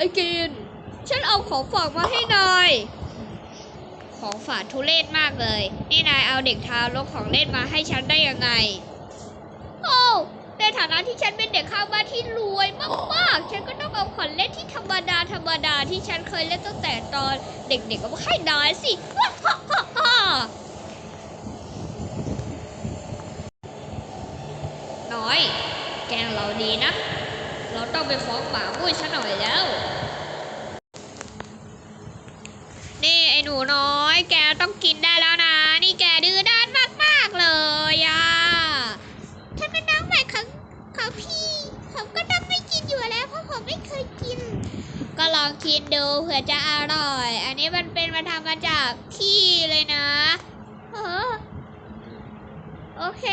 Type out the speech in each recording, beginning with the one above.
ไอ้กิน ฉันเอาของฝากมาให้นาย ของฝากทุเรศมากเลย นี่นายเอาเด็กทารกของเล่นมาให้ฉันได้ยังไง โอ้ในฐานะที่ฉันเป็นเด็กข้างบ้านที่รวยมากๆ ฉันก็ต้องเอาของเล่นที่ธรรมดาธรรมดาที่ฉันเคยเล่นตั้งแต่ตอนเด็กๆเอามาให้นายสิน้อย แกงเราดีนะ เราต้องไปฟ้องหมามุ้ยฉันหน่อยแล้ว นี่ไอ้หนูน้อย แกต้องกินได้แล้วนะ นี่แกดื้อด้านมากๆเลยอะฉันเป็นน้องใหม่ของของพี่ ผมก็ต้องไม่กินอยู่แล้วเพราะผมไม่เคยกิน ก็ลองกินดูเผื่อจะอร่อย อันนี้มันเป็นมาทำมาจากขี้เลยนะเออโอเค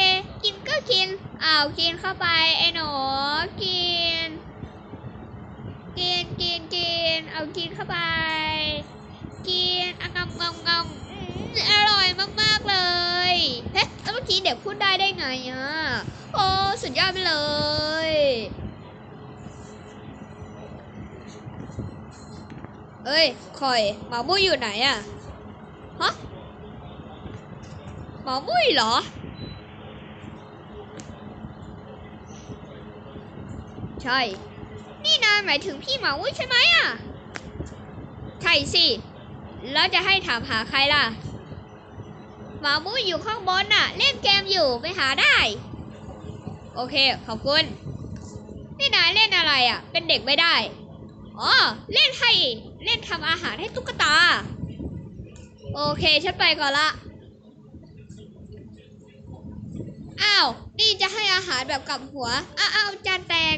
กินก็กินอ้าวกินเข้าไปไอ้หนูกิน กินกินกินเอากินเข้าไป กินอะงำงำงำอืมอร่อยมากๆเลยเฮ้แล้วเมื่อกี้เด็กพูดได้ได้ไงอะโอ้สุดยอดไปเลยเอ้ยคอยหมามุ้ยอยู่ไหนอะฮะหมามุ้ยเหรอ ใช่ นี่นายหมายถึงพี่หมามุ้ยใช่ไหมอะ ใช่สิ แล้วจะให้ถามหาใครล่ะ หมามุ้ยอยู่ข้างบนน่ะ เล่นเกมอยู่ไปหาได้ โอเค ขอบคุณ นี่นายเล่นอะไรอะ เป็นเด็กไม่ได้ อ๋อ เล่นให้เล่นทำอาหารให้ตุ๊กตา โอเค ฉันไปก่อนละอ้าว นี่จะให้อาหารแบบกลับหัว อ้าวจานแตก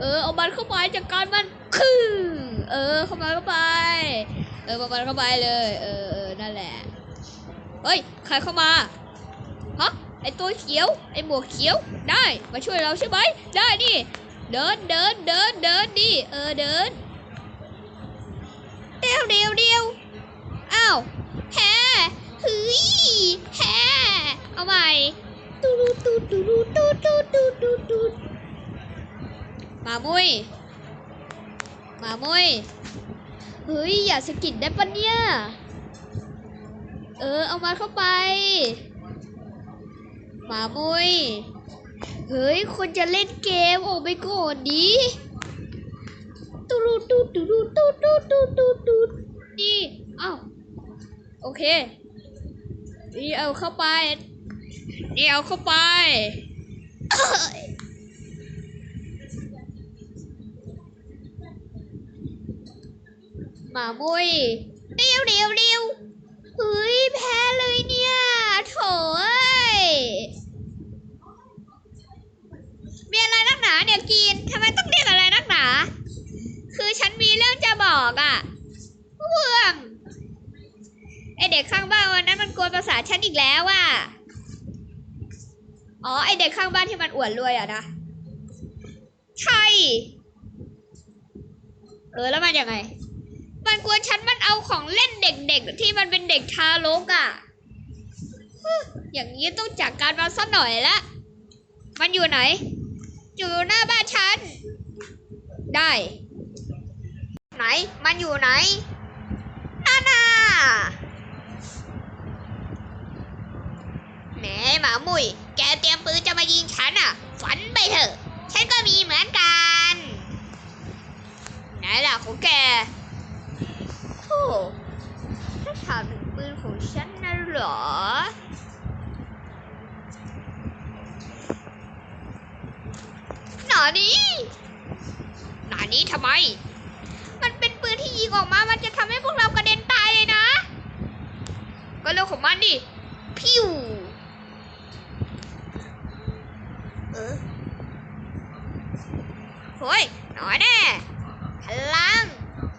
เออเอามันเข้าไปจัดการมันคือเออเข้ามาเข้าไป เออเอามันเข้าไปเลย เออเออนั่นแหละเฮ้ยใครเข้ามาฮะไอตัวเขียวไอหมวกเขียวได้มาช่วยเราใช่ไหมได้นี่เดินเดินเดินเดินดิเออเดินเดียวเดียวเดียวอ้าวแพ้เฮ้ยแพ้เอาใหม่ตูดูตูดูตูดูตูดูตูดู มามุยมามุยเฮ้ยอย่าสกิดได้ปะเนี่ยเออเอามาเข้าไปมามุยเฮ้ยคนจะเล่นเกมออกไปก่อนดิตูดูตูดูตูดูตูดูตูดูนี่อ้าวโอเคนี่เอาเข้าไปนี่เอาเข้าไปเอ้ย หมามุยเร็วเร็วเร็วเฮ้ยแพ้เลยเนี่ยโถเอ้ยมีอะไรนักหนาเนี่ยกินทำไมต้องเรียกอะไรนักหนา คือฉันมีเรื่องจะบอกอะ่ะเพื่องไอเด็กข้างบ้านวันนั้นมันกวนภาษาฉันอีกแล้วอะ่ะอ๋อไอเด็กข้างบ้านที่มันอวดรวยอะนะใช่ เออแล้วมันยังไง มันกลัวฉันมันเอาของเล่นเด็กๆ ที่มันเป็นเด็กทารกอะ่ะ อย่างนี้ต้องจัดการมันสักหน่อยละ มันอยู่ไหน อยู่หน้าบ้านฉัน ได้ ไหน มันอยู่ไหนนั่นน่ะแหมหมามุย แกเตรียมปืนจะมายิงฉันอะ ฝันไปเถอะ ฉันก็มีเหมือนกัน ไหนล่ะของแก ถ้าถามถึงปืนของฉันนะหรอ หนานี้หนานี้ทำไม มันเป็นปืนที่ยิงออกมา มันจะทำให้พวกเรากระเด็นตายเลยนะ ก็เรื่องของมันดิ พิวเออเฮ้ยหน่อยแน่พลัง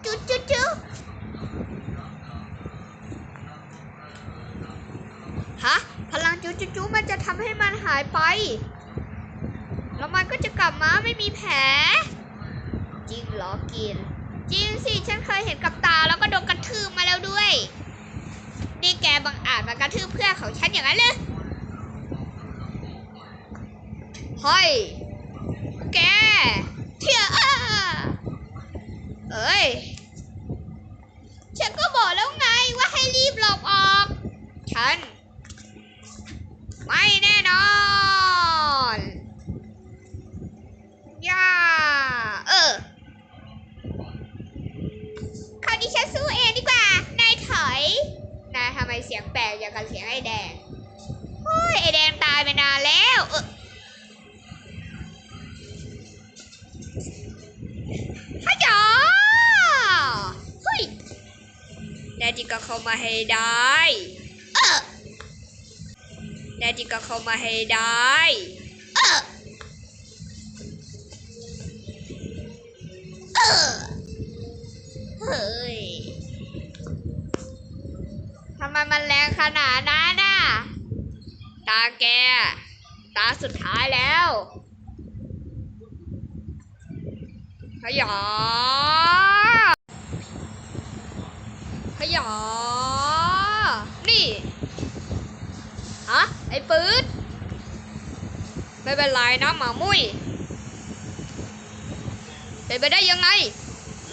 จุจุ๊ บมันจะทำให้มันหายไป แล้วมันก็จะกลับมาไม่มีแผล จริงเหรอกิน จริงสิฉันเคยเห็นกับตาแล้วก็โดนกระทืบมาแล้วด้วย นี่แกบังอาจมากระทืบเพื่อนของฉันอย่างนั้นเลยเฮ้ยแกเที่ยอ้าเอ้ยฉันก็บอกแล้วไงว่าให้รีบหลบออก ฉันไม่แน่น อนย่าเออคราวนี้ฉันสู้เองดีกว่า นายถอย นายทำไมเสียงแปลกอย่างกับเสียงไอ้แดงโอ้ยไอ้แดงตายไปนานแล้วเออฮะจ๋อเฮ้ยแน่จริงก็เข้ามาให้ได้ เออ น่จริงก็เข้ามาให้ได้เฮ้ยทำไมมันแรงขนาดนั้นน่ะ ตาแก ตาสุดท้ายแล้ว ขยอขยอนี่ ปืดไม่เป็นไรนะหมามุ้ยเป็นไปได้ยังไง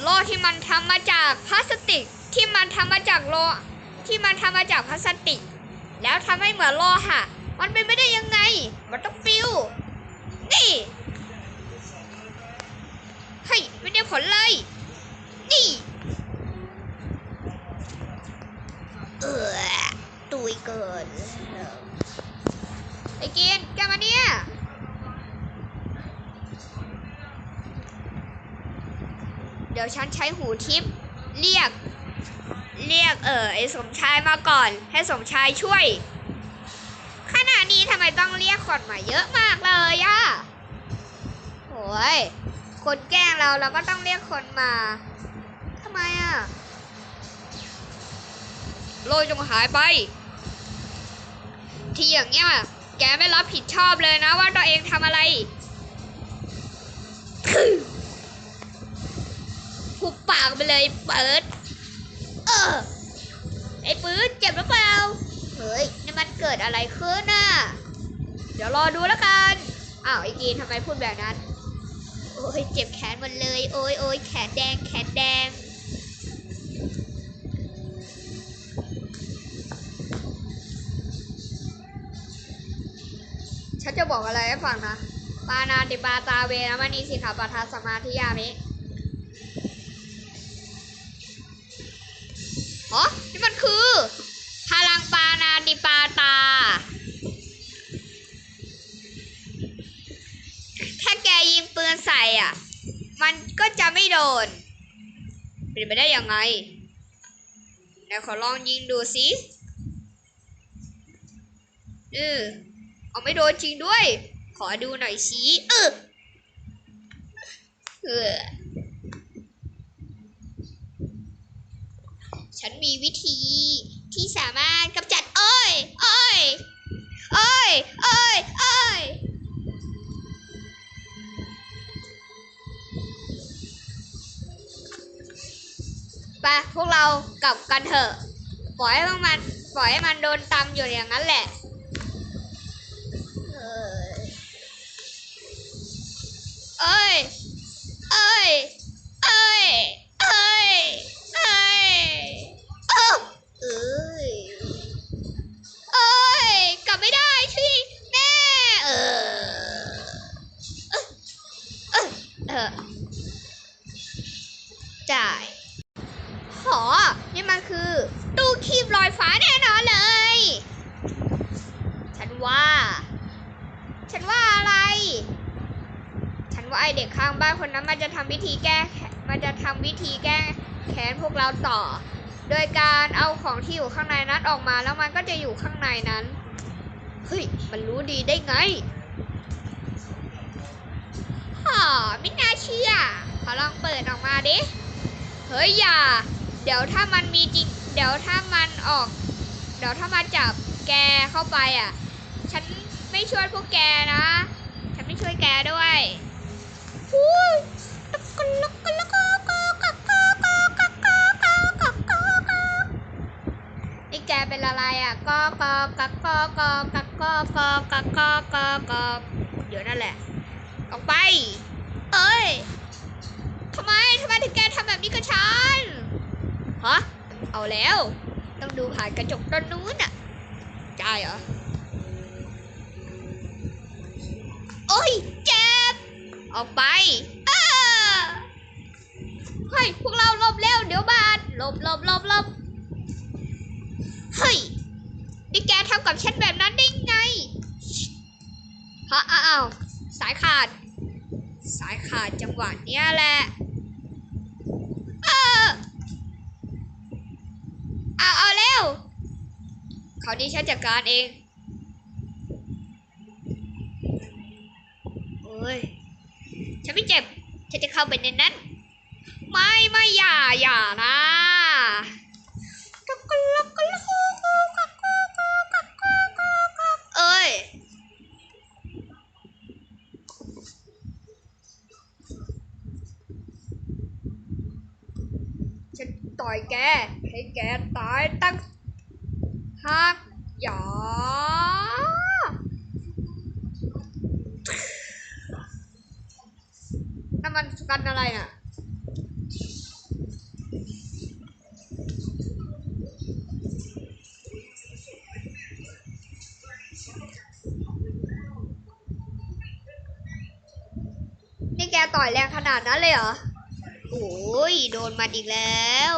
โลที่มันทำมาจากพลาสติกที่มันทำมาจากโลที่มันทำมาจากพลาสติก แล้วทำให้เหมือนโลหะมันเป็นไม่ได้ยังไง มันต้องฟิวนี่เฮ้ยไม่ได้ผลเลย นี่เออตุยเกิน ไอ้กินแกมาเนี่ยเดี๋ยวฉันใช้หูทิพเรียก เรียกเออไอ้สมชายมาก่อน ให้สมชายช่วย ขณะนี้ทำไมต้องเรียกคนมาเยอะมากเลยอะโอ้ยคนแกล้งเราเราก็ต้องเรียกคนมาทำไมอะโลจงหายไป ที่อย่างเงี้ย แกไม่รับผิดชอบเลยนะว่าตัวเองทำอะไรหุบปากไปเลยเปิด เออ ไอ้ปืนเจ็บหรือเปล่า เฮ้ยนี่มันเกิดอะไรขึ้นน่ะ เดี๋ยวรอดูแล้วกัน อ้าวไอ้กีนทำไมพูดแบบนั้น โอ้ยเจ็บแขนหมดเลย โอ้ยโอ้ยแขนแดงแขนแดง จะบอกอะไรให้ฟังนะปานาติปาตาเวนะมณีสิกขาปทาสมาธิยามิอ๋อนี่มันคือ พลังปานาติปาตา ถ้าแกยิงปืนใส่อะ มันก็จะไม่โดน เป็นไปได้ยังไงไหนขอลองยิงดูสิเออ เอาไม่โดนจริงด้วย ขอดูหน่อยสิเออเออฉันมีวิธีที่สามารถกำจัดเอ้ยเอ้ยเอ้ยเอ้ยเอ้ยไปพวกเรากลับกันเถอะ ปล่อยให้มันปล่อยให้มันโดนตำอยู่อย่างนั้นแหละ เอ้ย เอ้ย เอ้ย เอ้ย เอ้ยเอ้าเอ้ยเอ้ย กลับไม่ได้ช่แม่เออเออเออเออจ่ายหอนี่มันคือ ตู้คีบลอยฟ้าแน่นอนเลย ฉันว่า ฉันว่าอะไร ฉัน ว่าไอเด็กข้างบ้านคนนั้นมันจะทำวิธีแก้ มันจะทำวิธีแก้แค้นพวกเราต่อ โดยการเอาของที่อยู่ข้างในนั้นออกมาแล้วมันก็จะอยู่ข้างในนั้น เฮ้ย มันรู้ดีได้ไงฮ่าไม่น่าเชื่อขอลองเปิดออกมาดิ เฮ้ยอย่า เดี๋ยวถ้ามันมีจริง เดี๋ยวถ้ามันออก เดี๋ยวถ้ามาจับแกเข้าไปอะ ฉันไม่ช่วยพวกแกนะ ฉันไม่ช่วยแกด้วย กะกอกอกกอกอกอเดี๋ยวนั่นแหละ ออกไป เอ้ยทำไมทำไมถึงแกทำแบบนี้กับฉันฮะเอาแล้ว ต้องดูผ่านกระจกด้านนู้นอะใช่เหรอ โอ้ย เจ็บ ออกไปเฮ้ย พวกเราหลบเร็ว เดี๋ยวบาดหลบหลบหลบหลบเฮ้ยนี่แกทำกับฉันแบบนั้นได้ ฮะอ้าวสายขาด สายขาดจังหวะเนี้ยแหละเออเอาเอาเร็วคราวนี้ฉันจัดการเองโอ้ยฉันไม่เจ็บฉันจะเข้าไปในนั้น ไม่ไม่อย่าอย่านะ ต่อยแก ให้แกตายตั้งหักหยาน้ำมันกันอะไรน่ะนี่แกต่อยแรงขนาดนั้นเลยเหรอ โอ้ยโดนมาอีกแล้ว